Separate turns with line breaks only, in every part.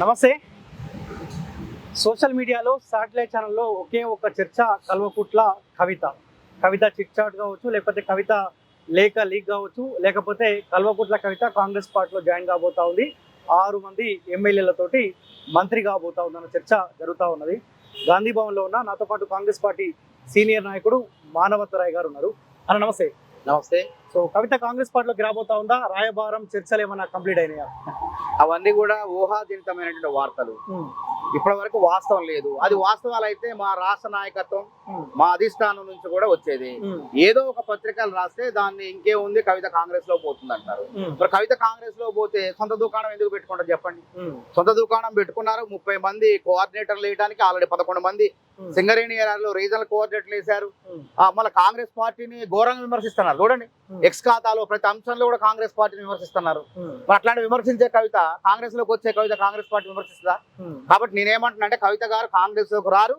నమస్తే. సోషల్ మీడియాలో సాటిలైట్ ఛానల్లో ఒకే ఒక చర్చ కల్వకుట్ల కవిత. కవిత చిట్చాట్ కావచ్చు లేకపోతే కవిత లేఖ లీక్ కావచ్చు లేకపోతే కల్వకుట్ల కవిత కాంగ్రెస్ పార్టీలో జాయిన్ కాబోతా ఉంది. ఆరు మంది ఎమ్మెల్యేలతోటి మంత్రి కాబోతా ఉందన్న చర్చ జరుగుతూ ఉన్నది. గాంధీ భవన్లో ఉన్న నాతో పాటు కాంగ్రెస్ పార్టీ సీనియర్ నాయకుడు మానవతరాయ్ గారు ఉన్నారు. అన్న నమస్తే.
నమస్తే.
సో కవిత కాంగ్రెస్ పార్టీలోకి రాబోతా ఉందా? రాయబారం చర్చలు ఏమైనా కంప్లీట్ అయినాయా?
అవన్నీ కూడా ఊహాజనితమైనటువంటి వార్తలు. ఇప్పటి వరకు వాస్తవం లేదు. అది వాస్తవాలు అయితే మా రాష్ట్ర నాయకత్వం మా అధిష్టానం నుంచి కూడా వచ్చేది. ఏదో ఒక పత్రికలు రాస్తే దాన్ని ఇంకే ఉంది కవిత కాంగ్రెస్లో పోతుంది అంటారు. మరి కవిత కాంగ్రెస్లో పోతే సొంత దుకాణం ఎందుకు పెట్టుకుంటారు చెప్పండి? సొంత దుకాణం పెట్టుకున్నారు ముప్పై మంది కోఆర్డినేటర్లు వేయడానికి ఆల్రెడీ పదకొండు మంది. సింగరేణి ఏరియాలో రీజనల్ కోఆర్డినేటర్లు వేశారు. మళ్ళీ కాంగ్రెస్ పార్టీని ఘోరంగా విమర్శిస్తున్నారు. చూడండి. ఎక్స్ ఖాతాలో ప్రతి అంశంలో కూడా కాంగ్రెస్ పార్టీని విమర్శిస్తున్నారు. మరి అట్లాంటి విమర్శించే కవిత కాంగ్రెస్లోకి వచ్చే కవిత కాంగ్రెస్ పార్టీ విమర్శిస్తుందా? కాబట్టి నేనేమంటున్నా అంటే కవిత గారు కాంగ్రెస్లోకి రారు.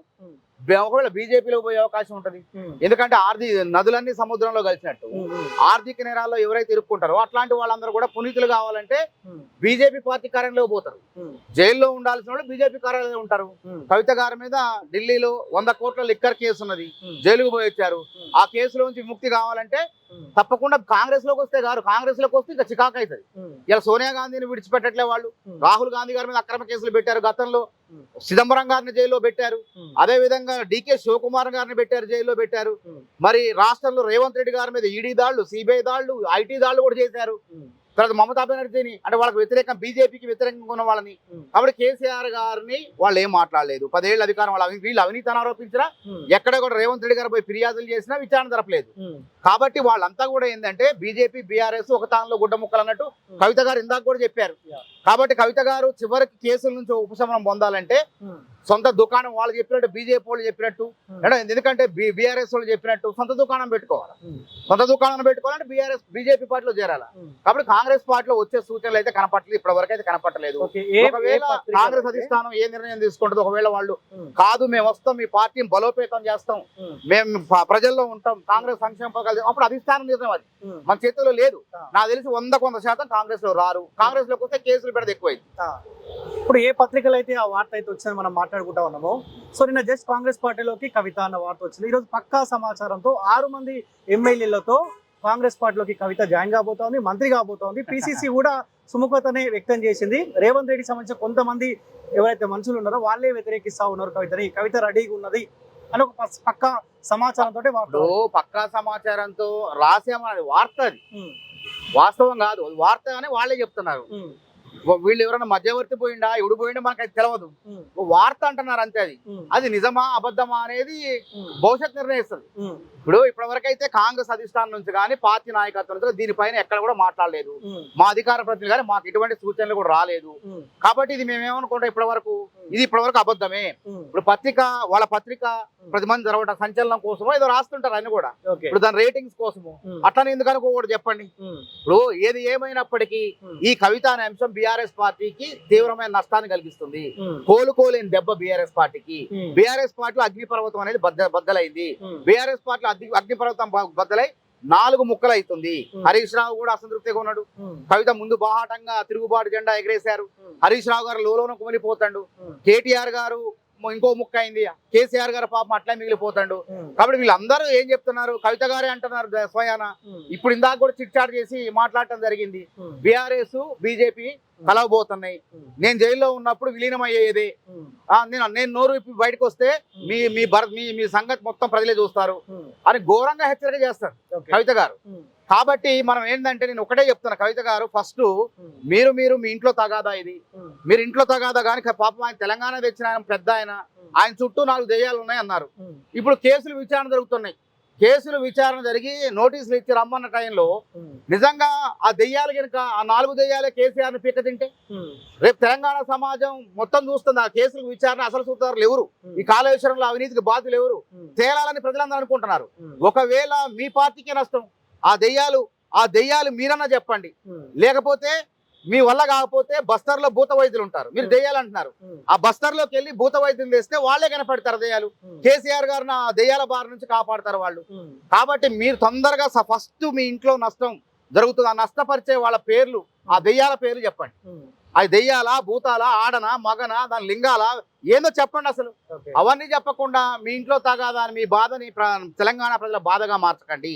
ఒకవేళ బీజేపీలో పోయే అవకాశం ఉంటది. ఎందుకంటే ఆర్థిక నదులన్నీ సముద్రంలో కలిసినట్టు. ఆర్థిక నేరాల్లో ఎవరైతే ఇరుక్కుంటారో అట్లాంటి వాళ్ళందరూ కూడా పునీతులు కావాలంటే బీజేపీ పార్టీ కార్యాలయంలో పోతారు. జైల్లో ఉండాల్సిన వాళ్ళు బీజేపీ కార్యాలయంలో ఉంటారు. కవిత గారి మీద ఢిల్లీలో వంద కోట్ల లిక్కర్ కేసు ఉన్నది. జైలుకు పోయి వచ్చారు. ఆ కేసులో నుంచి విముక్తి కావాలంటే తప్పకుండా కాంగ్రెస్లోకి వస్తే గారు కాంగ్రెస్లోకి వస్తే ఇంకా చికాకు అవుతుంది ఇలా సోనియా గాంధీని విడిచిపెట్టట్లే వాళ్ళు. రాహుల్ గాంధీ గారి మీద అక్రమ కేసులు పెట్టారు గతంలో. చిదంబరం గారిని జైల్లో పెట్టారు. అదే విధంగా డికే శివకుమార్ గారిని పెట్టారు జైల్లో పెట్టారు. మరి రాష్ట్రంలో రేవంత్ రెడ్డి గారి మీద ఈడీ దాళ్ళు సిబిఐ దాళ్ళు ఐటీ దాళ్ళు కూడా చేశారు. తర్వాత మమతా బెనర్జీని అంటే వాళ్ళకి వ్యతిరేకం బీజేపీకి వ్యతిరేకంగా ఉన్న వాళ్ళని. కాబట్టి కేసీఆర్ గారిని వాళ్ళు ఏం మాట్లాడలేదు. పదేళ్ళు అధికారం వాళ్ళు వీళ్ళు అవినీతిని ఆరోపించినా ఎక్కడ కూడా రేవంత్ రెడ్డి గారు పోయి ఫిర్యాదులు చేసినా విచారణ జరపలేదు. కాబట్టి వాళ్ళంతా కూడా ఏంటంటే బీజేపీ బీఆర్ఎస్ ఒక తానులో గుడ్డ ముక్కలు అన్నట్టు కవిత గారు ఇందాక కూడా చెప్పారు. కాబట్టి కవిత గారు చివరికి కేసుల నుంచి ఉపశమనం పొందాలంటే సొంత దుకాణం వాళ్ళు చెప్పినట్టు బీజేపీ వాళ్ళు చెప్పినట్టు అంటే ఎందుకంటే బీఆర్ఎస్ వాళ్ళు చెప్పినట్టు సొంత దుకాణం పెట్టుకోవాలి? సొంత దుకాణం పెట్టుకోవాలంటే బీఆర్ఎస్ బీజేపీ పార్టీలో చేరాలి? కాబట్టి కాంగ్రెస్ పార్టీలో వచ్చే సూచనలు అయితే కనపట్టలేదు ఇప్పటి వరకు అయితే కనపట్టలేదు ఒకవేళ కాంగ్రెస్? అధిష్టానం ఏ నిర్ణయం తీసుకుంటుందో ఒకవేళ వాళ్ళు కాదు మేము వస్తాం మీ పార్టీని బలోపేతం చేస్తాం మేము ప్రజల్లో ఉంటాం కాంగ్రెస్ సంక్షేమ పథకాలు అప్పుడు అధిష్టానం నిర్ణయం అది. మన చేతిలో లేదు. నాకు తెలిసి వంద కొంత శాతం కాంగ్రెస్లో రారు. కాంగ్రెస్లోకి వస్తే కేసులు పెడదు ఎక్కువైంది.
ఇప్పుడు ఏ పత్రికలు అయితే ఆ వార్త అయితే వచ్చిందని మనం మాట్లాడుకుంటా ఉన్నామో. సో నిన్న జస్ట్ కాంగ్రెస్ పార్టీలోకి కవిత అన్న వార్త వచ్చింది. ఈరోజు పక్కా సమాచారంతో ఆరు మంది ఎమ్మెల్యేలతో కాంగ్రెస్ పార్టీలోకి కవిత జాయిన్ కాబోతోంది మంత్రి కాబోతోంది. పిసిసి కూడా సుముఖతనే వ్యక్తం చేసింది. రేవంత్ రెడ్డికి సంబంధించిన కొంతమంది ఎవరైతే మనుషులు ఉన్నారో వాళ్ళే వ్యతిరేకిస్తా ఉన్నారు కవితని. కవిత రెడీగా ఉన్నది అని ఒక పక్కా సమాచారంతో
ఇప్పుడు పక్కా సమాచారంతో రాసేమన్నది వార్త అది. వాస్తవం కాదు. వార్త అని వాళ్ళే చెప్తున్నారు. వీళ్ళు ఎవరైనా మధ్యవర్తి పోయిండా? ఎవడు పోయిండా మనకు అది తెలియదు వార్త అంటున్నారు అంతే అది. అది నిజమా అబద్ధమా అనేది భవిష్యత్ నిర్ణయిస్తుంది. ఇప్పుడు ఇప్పటివరకు అయితే కాంగ్రెస్ అధిష్టానం నుంచి కానీ పార్టీ నాయకత్వం నుంచి దీనిపైన ఎక్కడ కూడా మాట్లాడలేదు. మా అధికార ప్రతినిధి కానీ మాకు ఎటువంటి సూచనలు కూడా రాలేదు. కాబట్టి ఇది మేమేమనుకుంటాం ఇప్పటి వరకు ఇది ఇప్పటి వరకు అబద్ధమే ఇప్పుడు పత్రిక వాళ్ళ పత్రిక ప్రతి మంది జరగడం సంచలనం కోసమో ఏదో రాస్తుంటారు అన్ని కూడా. ఇప్పుడు దాని రేటింగ్స్ కోసము. అట్లనే ఎందుకు అనుకోకూడదు చెప్పండి. ఇప్పుడు ఏది ఏమైనప్పటికీ ఈ కవిత అనే అంశం బీఆర్ఎస్ పార్టీకి తీవ్రమైన నష్టాన్ని కలిగిస్తుంది. కోలుకోలేని దెబ్బ బీఆర్ఎస్ పార్టీకి. బీఆర్ఎస్ పార్టీలో అగ్నిపర్వతం అనేది బద్ద బద్దలైంది. బీఆర్ఎస్ పార్టీలో అగ్ని అగ్నిపర్వతం బద్దలై నాలుగు ముక్కలు అవుతుంది. హరీష్ రావు కూడా అసంతృప్తిగా ఉన్నాడు. కవిత ముందు బాహాటంగా తిరుగుబాటు జెండా ఎగరేశారు. హరీష్ రావు గారు లోలోన కుమిలిపోతాడు కేటీఆర్ గారు ఇంకో ముక్క అయింది. కేసీఆర్ గారు పాపం అట్లా మిగిలిపోతాడు. కాబట్టి వీళ్ళందరూ ఏం చెప్తున్నారు? కవిత గారే అంటున్నారు స్వయాన. ఇప్పుడు ఇందాక కూడా చిట్ చాట్ చేసి మాట్లాడటం జరిగింది. బీఆర్ఎస్ బీజేపీ కలవబోతున్నాయి. నేను జైల్లో ఉన్నప్పుడు విలీనం అయ్యేది నేను నేను నోరు బయటకు వస్తే మీ మీ భర మీ మీ సంగతి మొత్తం ప్రజలే చూస్తారు. అని ఘోరంగా హెచ్చరిక చేస్తారు కవిత గారు. కాబట్టి మనం ఏంటంటే నేను ఒకటే చెప్తున్నా కవిత గారు ఫస్ట్ మీరు మీరు మీ ఇంట్లో తగాదా ఇది. మీరు ఇంట్లో తగాదా కానీ పాపం ఆయన తెలంగాణ తెచ్చిన ఆయన పెద్ద ఆయన. ఆయన చుట్టూ నాలుగు దెయ్యాలు ఉన్నాయి అన్నారు. ఇప్పుడు కేసులు విచారణ జరుగుతున్నాయి. కేసులు విచారణ జరిగి నోటీసులు ఇచ్చి రమ్మన్న టైంలో నిజంగా ఆ దెయ్యాలు కనుక ఆ నాలుగు దెయ్యాలే కేసీఆర్ని పీక తింటే? రేపు తెలంగాణ సమాజం మొత్తం చూస్తుంది ఆ కేసులు విచారణ అసలు సూత్రాలు ఎవరు? ఈ కాళేశ్వరంలో అవినీతికి బాధ్యులు ఎవరు? తేలాలని ప్రజలందరూ అనుకుంటున్నారు. ఒకవేళ మీ పార్టీకే నష్టం ఆ దెయ్యాలు ఆ దెయ్యాలు మీరన్నా చెప్పండి. లేకపోతే మీ వల్ల కాకపోతే బస్తర్లో భూత వైద్యులు ఉంటారు. మీరు దెయ్యాలు అంటున్నారు. ఆ బస్తర్లోకి వెళ్ళి భూత వైద్యం తెస్తే వాళ్ళే కనపడతారు దెయ్యాలు. కేసీఆర్ గారిని ఆ దెయ్యాల బారి నుంచి కాపాడతారు వాళ్ళు. కాబట్టి మీరు తొందరగా ఫస్ట్ మీ ఇంట్లో నష్టం జరుగుతుంది. ఆ నష్టపరిచే వాళ్ళ పేర్లు ఆ దెయ్యాల పేర్లు చెప్పండి. అది దెయ్యాలా భూతాలా ఆడనా మగనా దాని లింగాలా? ఏందో చెప్పండి అసలు. అవన్నీ చెప్పకుండా మీ ఇంట్లో తగాదా మీ బాధని తెలంగాణ ప్రజల బాధగా మార్చకండి.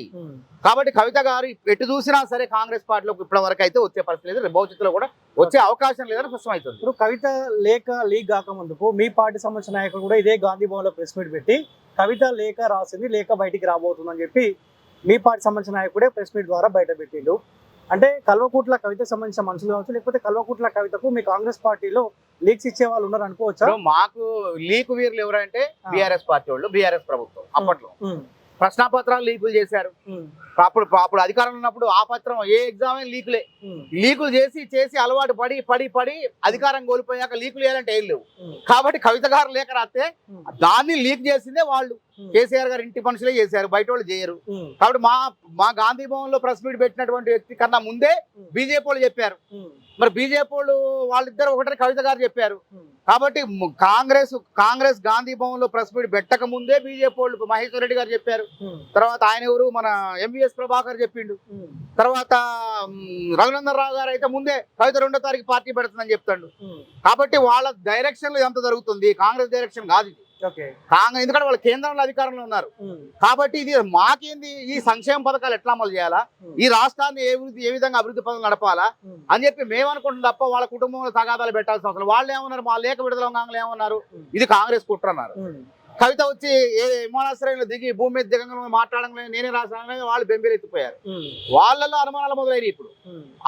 కాబట్టి కవిత గారు ఎటు చూసినా సరే కాంగ్రెస్ పార్టీలోకి ఇప్పటి వరకు అయితే వచ్చే పరిస్థితి లేదు. భవిష్యత్తులో కూడా వచ్చే అవకాశం లేదని స్పష్టమవుతుంది.
ఇప్పుడు కవిత లేఖ లీక్ కాకముందుకు మీ పార్టీ సంబంధించిన నాయకులు కూడా ఇదే గాంధీ భవన్లో ప్రెస్ మీట్ పెట్టి కవిత లేఖ రాసింది లేఖ బయటికి రాబోతుందని చెప్పి మీ పార్టీ సంబంధించిన నాయకుడే ప్రెస్ మీట్ ద్వారా బయట పెట్టిండు. అంటే కల్వకుట్ల కవితకు సంబంధించిన మనుషులు కావచ్చు లేకపోతే కల్వకుట్ల కవితకు మీ కాంగ్రెస్ పార్టీలో లీక్స్ ఇచ్చే వాళ్ళు ఉన్నారు అనుకోవచ్చా?
మాకు లీక్ వీరులు ఎవరంటే బీఆర్ఎస్ పార్టీ వాళ్ళు బీఆర్ఎస్ ప్రభుత్వం అప్పట్లో. ప్రశ్నాపత్రాలు లీకులు చేశారు. అప్పుడు అప్పుడు అధికారంలో ఉన్నప్పుడు ఆ పత్రం ఏ ఎగ్జామ్ లీకులే. లీకులు చేసి చేసి అలవాటు పడి పడి పడి అధికారం కోల్పోయాక లీకులు చేయాలంటే ఏం లేవు. కాబట్టి కవిత గారు లేఖ రాస్తే దాన్ని లీక్ చేసిందే వాళ్ళు. కేసీఆర్ గారు ఇంటి మనుషులే చేశారు బయట వాళ్ళు చేయరు. కాబట్టి మా మా గాంధీ భవన్లో ప్రెస్ మీట్ పెట్టినటువంటి వ్యక్తి కన్నా ముందే బీజేపీ వాళ్ళు చెప్పారు. మరి బీజేపీ వాళ్ళు వాళ్ళిద్దరు ఒకటే కవిత గారు చెప్పారు. కాబట్టి కాంగ్రెస్ కాంగ్రెస్ గాంధీ భవన్లో ప్రెస్ మీట్ పెట్టక ముందే బీజేపీ వాళ్ళు మహేశ్వర్ రెడ్డి గారు చెప్పారు. తర్వాత ఆయన ఎవరు? మన ఎంవిఎస్ ప్రభాకర్ చెప్పిండు. తర్వాత రఘునందన్ రావు గారు అయితే ముందే కవిత రెండో తారీఖు పార్టీ పెడుతుందని చెప్తాడు. కాబట్టి వాళ్ళ డైరెక్షన్ ఎంత జరుగుతుంది. కాంగ్రెస్ డైరెక్షన్ కాదు ఇది. కాంగ్రెస్ ఎందుకంటే వాళ్ళ కేంద్రంలో అధికారంలో ఉన్నారు. కాబట్టి ఇది మాకేంది? ఈ సంక్షేమ పథకాలు ఎట్లా అమలు చేయాలా? ఈ రాష్ట్రాన్ని ఏ ఏ విధంగా అభివృద్ధి పనులు నడపాలా? అని చెప్పి మేము అనుకుంటున్నాం తప్ప వాళ్ళ కుటుంబంలో తగాదాలు పెట్టాల్సిన అవసరం. వాళ్ళు ఏమన్నారు? మా లేఖ విడుదల కాంగ్రెస్ ఏమన్నారు? ఇది కాంగ్రెస్ కుట్ర అన్నారు.
ఉమ్,
కవిత వచ్చి ఏ విమానాశ్రయంలో దిగి భూమి మీద దిగంగా మాట్లాడంగా నేనే రాసానని వాళ్ళు బెంబేలెత్తిపోయారు వాళ్ళలో అనుమానాలు మొదలైనవి ఇప్పుడు.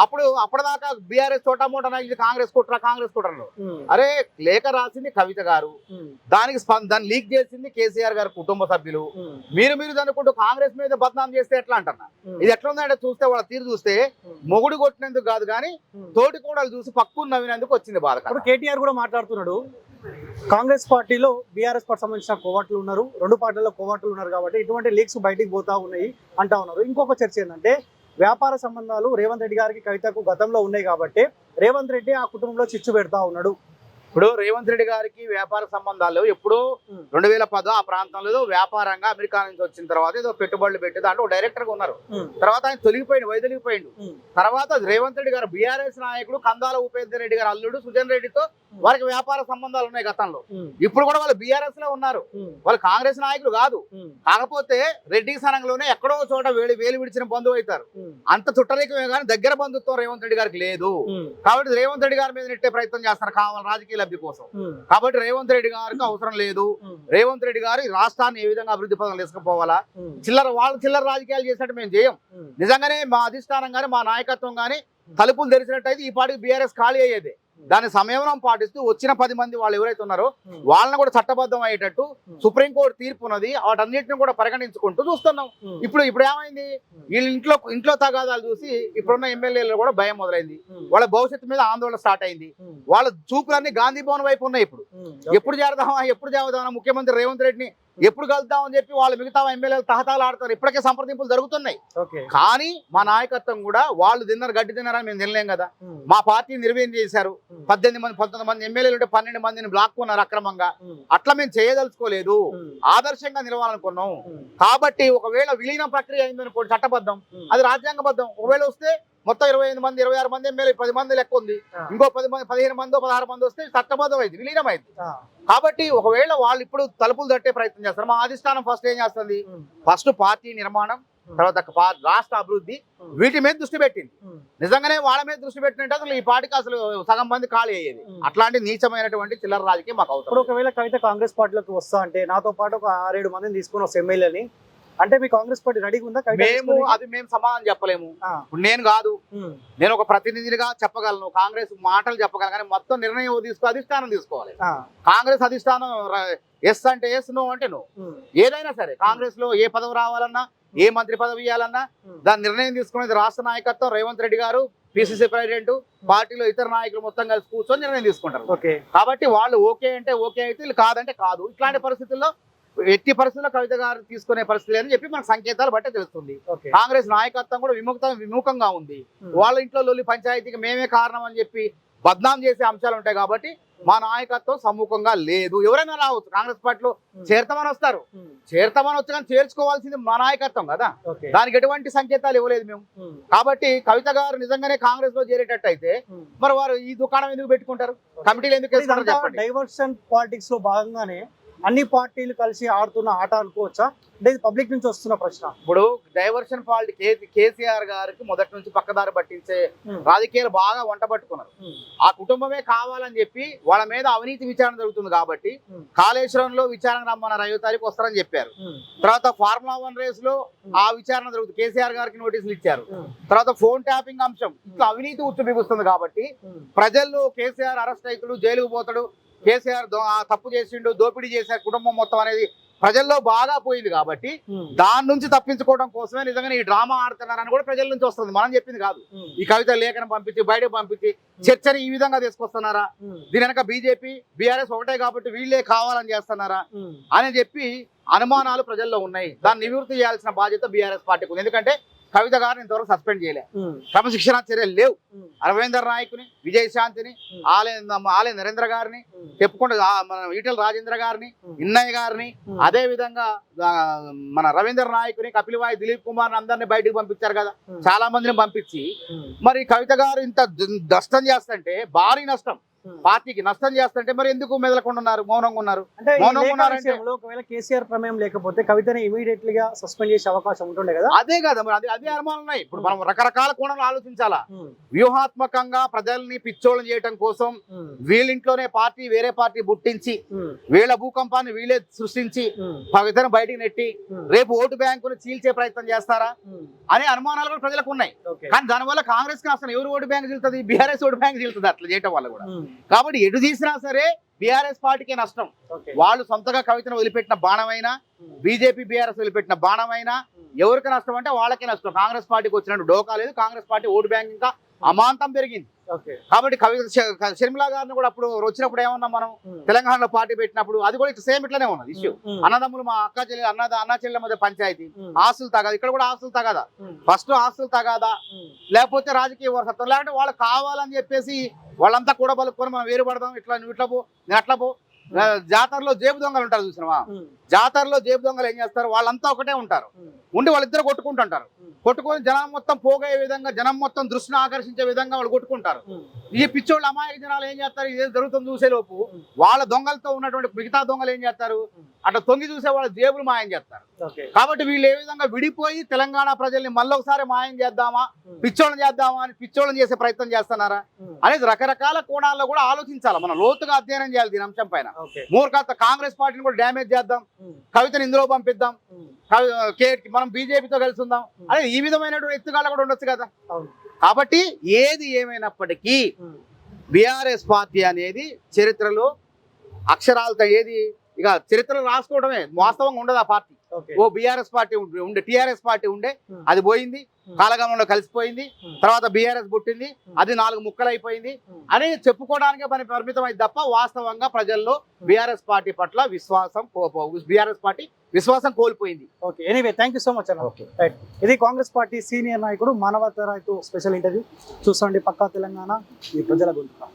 అప్పుడు అప్పటిదాకా బీఆర్ఎస్ చోటా మోటా నాకు ఇది కాంగ్రెస్ కుట్ర కాంగ్రెస్ కుట్రలో. అరే లేఖ రాసింది కవిత గారు. దానికి దాన్ని లీక్ చేసింది కేసీఆర్ గారి కుటుంబ సభ్యులు. మీరు మీరు అనుకుంటూ కాంగ్రెస్ మీద బద్నాం చేస్తే ఎట్లా అంటున్నా?
ఉమ్,
ఇది ఎట్లా ఉందంటే చూస్తే వాళ్ళ తీరు చూస్తే మొగుడు కొట్టినందుకు కాదు కానీ. తోటి కూడా చూసి పక్కు నవ్వినందుకు వచ్చింది బాధ
కేటీఆర్ కూడా మాట్లాడుతున్నాడు. కాంగ్రెస్ పార్టీలో బీఆర్ఎస్ పార్టీ సంబంధించిన కోవట్లు ఉన్నారు. రెండు పార్టీల్లో కోవట్లు ఉన్నారు కాబట్టి ఇటువంటి లీక్స్ బయటికి పోతా ఉన్నాయి అంటా ఉన్నారు. ఇంకొక చర్చ ఏంటంటే వ్యాపార సంబంధాలు రేవంత్ రెడ్డి గారికి కవితకు గతంలో ఉన్నాయి కాబట్టి రేవంత్ రెడ్డి ఆ కుటుంబంలో చిచ్చు పెడతా ఉన్నాడు.
ఇప్పుడు రేవంత్ రెడ్డి గారికి వ్యాపార సంబంధాలు ఎప్పుడో రెండు వేల పదో ఆ ప్రాంతంలో ఏదో వ్యాపారంగా అమెరికా నుంచి వచ్చిన తర్వాత ఏదో పెట్టుబడులు పెట్టి దాంట్లో డైరెక్టర్గా ఉన్నారు. తర్వాత ఆయన తొలగిపోయింది వైదొలిగిపోయిండు. తర్వాత రేవంత్ రెడ్డి గారు బీఆర్ఎస్ నాయకుడు కందాల ఉపేందర్ రెడ్డి గారు అల్లుడు సుజన్ రెడ్డితో వారికి వ్యాపార సంబంధాలు ఉన్నాయి గతంలో. ఇప్పుడు కూడా వాళ్ళు బీఆర్ఎస్లో ఉన్నారు వాళ్ళు కాంగ్రెస్ నాయకులు కాదు. కాకపోతే రెడ్డి సనంలోనే ఎక్కడో చోట వేలు వేలు విడిచిన బంధువు అవుతారు. అంత చుట్టరికమే కానీ దగ్గర బంధుత్వం రేవంత్ రెడ్డి గారికి లేదు. కాబట్టి రేవంత్ రెడ్డి గారి మీద నెట్టే ప్రయత్నం చేస్తారు. కావాలి రాజకీయ లబ్ధి కోసం. కాబట్టి రేవంత్ రెడ్డి గారికి అవసరం లేదు. రేవంత్ రెడ్డి గారు రాష్ట్రాన్ని ఏ విధంగా అభివృద్ధి పథకం తీసుకుపోవాలా? చిల్లర వాళ్ళు చిల్లర రాజకీయాలు చేసినట్టు మేము చేయం. నిజంగానే మా అధిష్టానం కానీ మా నాయకత్వం కానీ తలుపులు తెరిచినట్టయితే ఈ పాటికి బీఆర్ఎస్ ఖాళీ అయ్యేది. దాని సంయమనం పాటిస్తూ వచ్చిన పది మంది వాళ్ళు ఎవరైతే ఉన్నారో
ఉమ్,
వాళ్ళని కూడా చట్టబద్ధం అయ్యేటట్టు
ఉమ్,
సుప్రీంకోర్టు తీర్పు ఉన్నది. వాటన్నిటిని కూడా పరిగణించుకుంటూ చూస్తున్నాం.
ఉమ్,
ఇప్పుడు ఇప్పుడు ఏమైంది? వీళ్ళ ఇంట్లో ఇంట్లో తగాదాలు చూసి ఇప్పుడున్న ఎమ్మెల్యేలు కూడా భయం మొదలైంది. వాళ్ళ భవిష్యత్తు మీద ఆందోళన స్టార్ట్ అయింది. వాళ్ళ చూపులన్నీ గాంధీ భవన్ వైపు ఉన్నాయి ఇప్పుడు. ఎప్పుడు చేరదామా? ఎప్పుడు చేద్దామా ముఖ్యమంత్రి రేవంత్ రెడ్డిని ఎప్పుడు కలుద్దామని చెప్పి వాళ్ళు మిగతా ఎమ్మెల్యేలు తహతాలు ఆడతారు. ఇప్పటికే సంప్రదింపులు జరుగుతున్నాయి. కానీ మా నాయకత్వం కూడా వాళ్ళు తిన్నారు గడ్డి తిన్నారని మేము తినలేం కదా. మా పార్టీ నిర్వహణ చేశారు. పద్దెనిమిది మంది పంతొమ్మిది మంది ఎమ్మెల్యేలు ఉంటే పన్నెండు మందిని బ్లాక్ కొన్నారు అక్రమంగా. అట్లా మేము చేయదలుచుకోలేదు. ఆదర్శంగా నిలవాలనుకున్నాం. కాబట్టి ఒకవేళ విలీన ప్రక్రియ అయిందనుకోండి చట్టబద్ధం. అది రాజ్యాంగబద్ధం. ఒకవేళ వస్తే మొత్తం ఇరవై ఐదు మంది ఇరవై ఆరు మంది ఎమ్మెల్యే పది మంది లెక్క ఉంది. ఇంకో పది మంది పదిహేను మంది పదహారు మంది వస్తే చట్టబద్ధం అయింది విలీనం అయింది కాబట్టి ఒకవేళ వాళ్ళు ఇప్పుడు తలుపులు తట్టే ప్రయత్నం చేస్తారు మా అధిష్టానం ఫస్ట్ ఏం చేస్తుంది? ఫస్ట్ పార్టీ నిర్మాణం తర్వాత రాష్ట్ర అభివృద్ధి వీటి మీద దృష్టి పెట్టింది. నిజంగానే వాళ్ళ మీద దృష్టి పెట్టినట్టు అసలు ఈ పార్టీకి అసలు సగం మంది ఖాళీ అయ్యేది. అట్లాంటి నీచమైనటువంటి చిల్లర రాజకీయం మాకు అవుతుంది
ఒకవేళ కవిత కాంగ్రెస్ పార్టీలోకి వస్తా అంటే నాతో పాటు ఒక ఆరేడు మందిని తీసుకుని వస్తే ఎమ్మెల్యేని. అంటే మీ కాంగ్రెస్ పార్టీ రెడీగా ఉందా?
మేము? అది మేము సమాధానం చెప్పలేము. నేను కాదు. నేను ఒక ప్రతినిధిగా చెప్పగలను. కాంగ్రెస్ మాటలు చెప్పగలను. కానీ మొత్తం నిర్ణయం తీసుకో అధిష్టానం తీసుకోవాలి. కాంగ్రెస్ అధిష్టానం ఎస్ అంటే ఎస్ నో అంటే నో ఏదైనా సరే కాంగ్రెస్లో ఏ పదవి రావాలన్నా ఏ మంత్రి పదవి ఇవ్వాలన్నా దాని నిర్ణయం తీసుకునేది రాష్ట్ర నాయకత్వం రేవంత్ రెడ్డి గారు పిసిసి ప్రెసిడెంట్ పార్టీలో ఇతర నాయకులు మొత్తం కలిసి కూర్చొని నిర్ణయం తీసుకుంటారు. కాబట్టి వాళ్ళు ఓకే అంటే ఓకే అయితే కాదంటే కాదు. ఇట్లాంటి పరిస్థితుల్లో ఎట్టి పరిస్థితుల్లో కవిత గారు తీసుకునే పరిస్థితి అని చెప్పి మనకు సంకేతాలు బట్టే తెలుస్తుంది. కాంగ్రెస్ నాయకత్వం కూడా విముక్త విముఖంగా ఉంది.
ఉమ్,
వాళ్ళ ఇంట్లో లొల్లి పంచాయతీకి మేమే కారణం అని చెప్పి బద్నాం చేసే అంశాలు ఉంటాయి కాబట్టి మా నాయకత్వం సమ్ముఖంగా లేదు. ఎవరైనా రావచ్చు. కాంగ్రెస్ పార్టీలో చేరతామని వస్తారు. చేరతామని వచ్చి కానీ చేర్చుకోవాల్సింది మా నాయకత్వం కదా. దానికి ఎటువంటి సంకేతాలు ఇవ్వలేదు మేము. కాబట్టి కవిత గారు నిజంగానే కాంగ్రెస్లో చేరేటట్టు అయితే. మరి వారు ఈ దుకాణం ఎందుకు పెట్టుకుంటారు? కమిటీలు ఎందుకు
డైవర్షన్ పాలిటిక్స్లో భాగంగానే అన్ని పార్టీలు కలిసి ఆడుతున్న ఆట అనుకోవచ్చా? అంటే ఇది పబ్లిక్ నుంచి వస్తున్న ప్రశ్న.
ఇప్పుడు డైవర్షన్ పాలిటీ కే- కేసీఆర్ గారికి మొదటి నుంచి పక్కదారి పట్టించే
ఉమ్,
రాజకీయాలు బాగా వంట పట్టుకున్నారు.
ఉమ్,
ఆ కుటుంబమే కావాలని చెప్పి వాళ్ళ మీద అవినీతి విచారణ జరుగుతుంది కాబట్టి
ఉమ్,
కాళేశ్వరంలో విచారణ రమ్మన్న ఐదో తారీఖు వస్తారని చెప్పారు. తర్వాత ఫార్ములా వన్ రేస్లో ఆ విచారణ జరుగుతుంది. కేసీఆర్ గారికి నోటీసులు ఇచ్చారు. తర్వాత ఫోన్ ట్యాపింగ్ అంశం. ఇట్లా అవినీతి ఉచ్చు బిగుస్తుంది కాబట్టి ప్రజల్లో కేసీఆర్ అరెస్ట్ అవుతాడు జైలుకు పోతాడు. కేసీఆర్ తప్పు చేసిండు దోపిడీ చేశారు కుటుంబం మొత్తం అనేది ప్రజల్లో బాగా పోయింది కాబట్టి దాని నుంచి తప్పించుకోవడం కోసమే నిజంగా ఈ డ్రామా ఆడుతున్నారని కూడా ప్రజల నుంచి వస్తుంది. మనం చెప్పింది కాదు. ఈ కవిత లేఖను పంపించి బయటకు పంపించి చర్చని ఈ విధంగా తీసుకొస్తున్నారా? దీని వెనక బీజేపీ బీఆర్ఎస్ ఒకటే కాబట్టి వీళ్ళే కావాలని చేస్తున్నారా? అని చెప్పి అనుమానాలు ప్రజల్లో ఉన్నాయి. దాన్ని నివృత్తి చేయాల్సిన బాధ్యత బీఆర్ఎస్ పార్టీకి ఉంది. ఎందుకంటే కవిత గారిని ఇంతవరకు సస్పెండ్ చేయలే. క్రమశిక్షణ చర్యలు లేవు.
ఉమ్,
రవీందర్ నాయకుని విజయశాంతిని ఆలయ ఆలయ నరేంద్ర గారిని చెప్పుకుంటే మన ఈటల రాజేంద్ర గారిని ఇన్నయ్య గారిని అదే విధంగా మన రవీంద్ర నాయకుని కపిలవాయి దిలీప్ కుమార్ అందరిని బయటకు పంపించారు కదా. చాలా మందిని పంపించి మరి కవిత గారు ఇంత నష్టం చేస్తుంటే భారీ నష్టం. పార్టీకి నష్టం చేస్తుంటే మరి ఎందుకు మెదలకుండా ఉన్నారు? మౌనంగా ఉన్నారు.
ఒకవేళ కేసీఆర్ ప్రమేయం లేకపోతే కవితని ఇమీడియట్లీ గా సస్పెండ్ చేసే అవకాశం ఉంటుండే కదా?
అదే కదా మరి అదే అదే అనుమానం ఉన్నాయి. ఇప్పుడు మనం రకరకాల కోణంలో ఆలోచించాలా?
ఉమ్,
వ్యూహాత్మకంగా ప్రజల్ని పిచ్చోళం చేయటం కోసం వీళ్ళింట్లోనే పార్టీ వేరే పార్టీ పుట్టించి
ఉమ్,
వీళ్ళ భూకంపాన్ని వీళ్ళే సృష్టించి కవితను బయటికి నెట్టి రేపు ఓటు బ్యాంకును చీల్చే ప్రయత్నం చేస్తారా? అనే అనుమానాలు కూడా ప్రజలకు ఉన్నాయి. కానీ దానివల్ల కాంగ్రెస్కి అసలు ఎవరు ఓటు బ్యాంక్ చీలుతుంది బీఆర్ఎస్ ఓటు బ్యాంక్ చీలుతుంది అట్లా చేయటం వల్ల కూడా. కాబట్టి ఎటు తీసినా సరే బీఆర్ఎస్ పార్టీకే నష్టం. వాళ్ళు సొంతగా కవితను వదిలిపెట్టిన బాణమైనా
ఉమ్,
బీజేపీ బీఆర్ఎస్ వదిలిపెట్టిన బాణమైనా
ఉమ్,
ఎవరికి నష్టం అంటే వాళ్ళకే నష్టం. కాంగ్రెస్ పార్టీకి వచ్చినట్టు డోకా లేదు. కాంగ్రెస్ పార్టీ ఓటు బ్యాంక్ ఇంకా అమాంతం పెరిగింది. కాబట్టి కవిత షర్మిలా గారిని కూడా అప్పుడు వచ్చినప్పుడు ఏమన్నా మనం తెలంగాణలో పార్టీ పెట్టినప్పుడు అది కూడా సేమ్ ఇట్లానే ఉన్నది ఇష్యూ అన్నదమ్ములు మా అక్క చెల్లి అన్న అన్న చెల్లెల మధ్య పంచాయతీ. ఆస్తులు తగదు. ఇక్కడ కూడా ఆస్తులు తగదా. ఫస్ట్ ఆస్తులు తగాదా. లేకపోతే రాజకీయ వారసత్వం. లేకపోతే వాళ్ళు కావాలని చెప్పేసి వాళ్ళంతా కూడా బలుకొని మనం వేరు పడదాం ఇట్లా నువ్వు ఇట్లా పో నేను అట్లా పో. జాతరలో జేబు దొంగలు ఉంటారు చూసినావా? జాతరలో జేబు దొంగలు ఏం చేస్తారు? వాళ్ళంతా ఒకటే ఉంటారు. ఉండి వాళ్ళిద్దరు కొట్టుకుంటుంటారు. కొట్టుకొని జనం మొత్తం పోగయ్యే విధంగా జనం మొత్తం దృష్టిని ఆకర్షించే విధంగా వాళ్ళు కొట్టుకుంటారు. ఈ పిచ్చోళ్ళు అమాయక జనాలు ఏం చేస్తారు? ఇదే జరుగుతుంది చూసే లోపు
ఉమ్.
వాళ్ళ దొంగలతో ఉన్నటువంటి మిగతా దొంగలు ఏం చేస్తారు. అట్లా తొంగి చూసే వాళ్ళ జేబులు మాయం చేస్తారు. కాబట్టి వీళ్ళు ఏ విధంగా విడిపోయి తెలంగాణ ప్రజల్ని మళ్ళొకసారి మాయం చేద్దామా? పిచ్చోళ్ళని చేద్దామా అని పిచ్చోళ్ళని చేసే ప్రయత్నం చేస్తున్నారా? అనేది రకరకాల కోణాల్లో కూడా ఆలోచించాలి. మనం లోతుగా అధ్యయనం చేయాలి దీని అంశం పైన. మూర్ఖత కాంగ్రెస్ పార్టీని కూడా డ్యామేజ్ చేద్దాం. కవితను ఇందులో పంపిద్దాం. మనం బీజేపీతో కలిసి ఉందాం అనేది ఈ విధమైనటువంటి ఎత్తుగాల కూడా ఉండొచ్చు కదా. కాబట్టి ఏది ఏమైనప్పటికీ బీఆర్ఎస్ పార్టీ అనేది చరిత్రలో అక్షరాలతో ఏది ఇక చరిత్రలో రాసుకోవడమే వాస్తవంగా ఉండదు ఆ పార్టీ. ఓ బీఆర్ఎస్ పార్టీ ఉండే టీఆర్ఎస్ పార్టీ ఉండే అది పోయింది
ఉమ్,
కాలగమనంలో కలిసిపోయింది తర్వాత బీఆర్ఎస్ పుట్టింది అది నాలుగు ముక్కలైపోయింది అని చెప్పుకోవడానికే పని పరిమితం అయింది తప్ప వాస్తవంగా ప్రజల్లో బీఆర్ఎస్ పార్టీ పట్ల విశ్వాసం బీఆర్ఎస్ పార్టీ విశ్వాసం కోల్పోయింది.
Okay anyway thank you so much అన్న.
ఓకే.
రైట్ ఇది కాంగ్రెస్ పార్టీ సీనియర్ నాయకుడు మానవత రాయ్తో స్పెషల్ ఇంటర్వ్యూ చూసుకోండి పక్కా తెలంగాణ ఈ ప్రజల గొంతుక